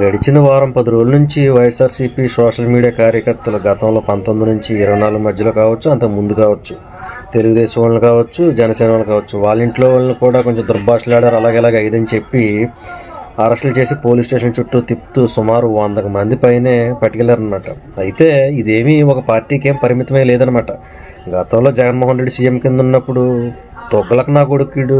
గడిచిన వారం పది రోజుల నుంచి వైఎస్ఆర్సీపీ సోషల్ మీడియా కార్యకర్తలు గతంలో పంతొమ్మిది నుంచి ఇరవై నాలుగు మధ్యలో కావచ్చు అంత ముందు కావచ్చు తెలుగుదేశం వాళ్ళు కావచ్చు జనసేన వాళ్ళు కావచ్చు వాళ్ళ ఇంట్లో వాళ్ళని కూడా కొంచెం దుర్భాషలాడారు. అలాగే అలాగే ఇదని చెప్పి అరెస్టులు చేసి పోలీస్ స్టేషన్ చుట్టూ తిప్పుతూ సుమారు వందకు మంది పైనే పట్టుకెళ్ళారనమాట అయితే ఇదేమీ ఒక పార్టీకి ఏం పరిమితమే లేదనమాట గతంలో జగన్మోహన్ రెడ్డి సీఎం కింద ఉన్నప్పుడు తొగ్గలకు నా కొడుకుడు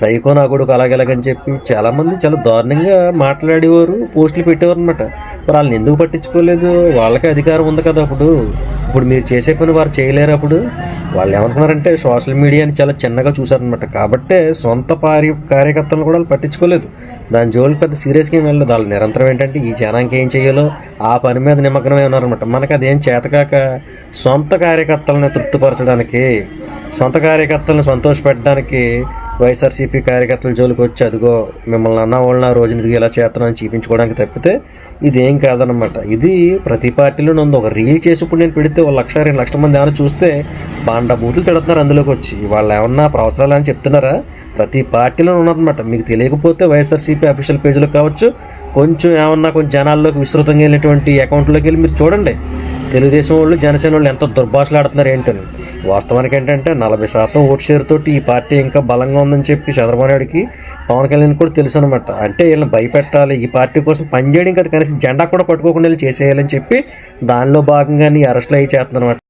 సైకో నా కొడుకు అలాగెలాగని చెప్పి చాలామంది చాలా దారుణంగా మాట్లాడేవారు పోస్టులు పెట్టేవారు అనమాట మరి వాళ్ళని ఎందుకు పట్టించుకోలేదు? వాళ్ళకే అధికారం ఉంది కదా అప్పుడు. ఇప్పుడు మీరు చేసే పని వారు చేయలేరు అప్పుడు. వాళ్ళు ఏమంటున్నారంటే సోషల్ మీడియాని చాలా చిన్నగా చూసారనమాట కాబట్టే సొంత పారి కార్యకర్తలను కూడా వాళ్ళు పట్టించుకోలేదు. దాని జోలికి పెద్ద సీరియస్గా ఏం వెళ్ళదు వాళ్ళు నిరంతరం ఏంటంటే ఈ జనానికి ఏం చేయాలో ఆ పని మీద నిమగ్నమై ఉన్నారనమాట మనకి అదేం చేతకాక సొంత కార్యకర్తలను తృప్తిపరచడానికి సొంత కార్యకర్తలను సంతోషపెట్టడానికి వైఎస్ఆర్సీపీ కార్యకర్తల జోలికి వచ్చి అదిగో మిమ్మల్ని అన్న వాళ్ళని ఆ రోజున ఇది ఇలా చేస్తున్నాను చూపించుకోవడానికి తప్పితే ఇదేం కాదనమాట ఇది ప్రతి పార్టీలోనే ఉంది ఒక రీల్ చేసి ఇప్పుడు నేను పెడితే ఒక లక్ష రెండు లక్షల మంది ఏమైనా చూస్తే బాండ బూతులు తిడుతున్నారు అందులోకి వచ్చి. వాళ్ళు ఏమన్నా ప్రవసరాలు అని చెప్తున్నారా? ప్రతి పార్టీలో ఉన్నారనమాట మీకు తెలియకపోతే వైఎస్ఆర్సీపీ అఫీషియల్ పేజీలో కావచ్చు. కొంచెం ఏమన్నా కొంచెం జనాల్లోకి విస్తృతంగా వెళ్ళినటువంటి అకౌంట్లోకి వెళ్ళి మీరు చూడండి. తెలుగుదేశం వాళ్ళు జనసేన వాళ్ళు ఎంత దుర్భాషలాడుతున్నారు ఏంటని. వాస్తవానికి ఏంటంటే నలభై శాతం ఓటు షేర్ ఈ పార్టీ ఇంకా బలంగా ఉందని చెప్పి చంద్రబాబు నాయుడుకి పవన్ కళ్యాణ్ కూడా తెలుసు అనమాట అంటే వీళ్ళని భయపెట్టాలి ఈ పార్టీ కోసం పనిచేయడం కదా కనీసం జెండా కూడా పట్టుకోకుండా వెళ్ళి చేసేయాలని చెప్పి దానిలో భాగంగా అరెస్ట్లు అయ్యి చేస్తున్నారు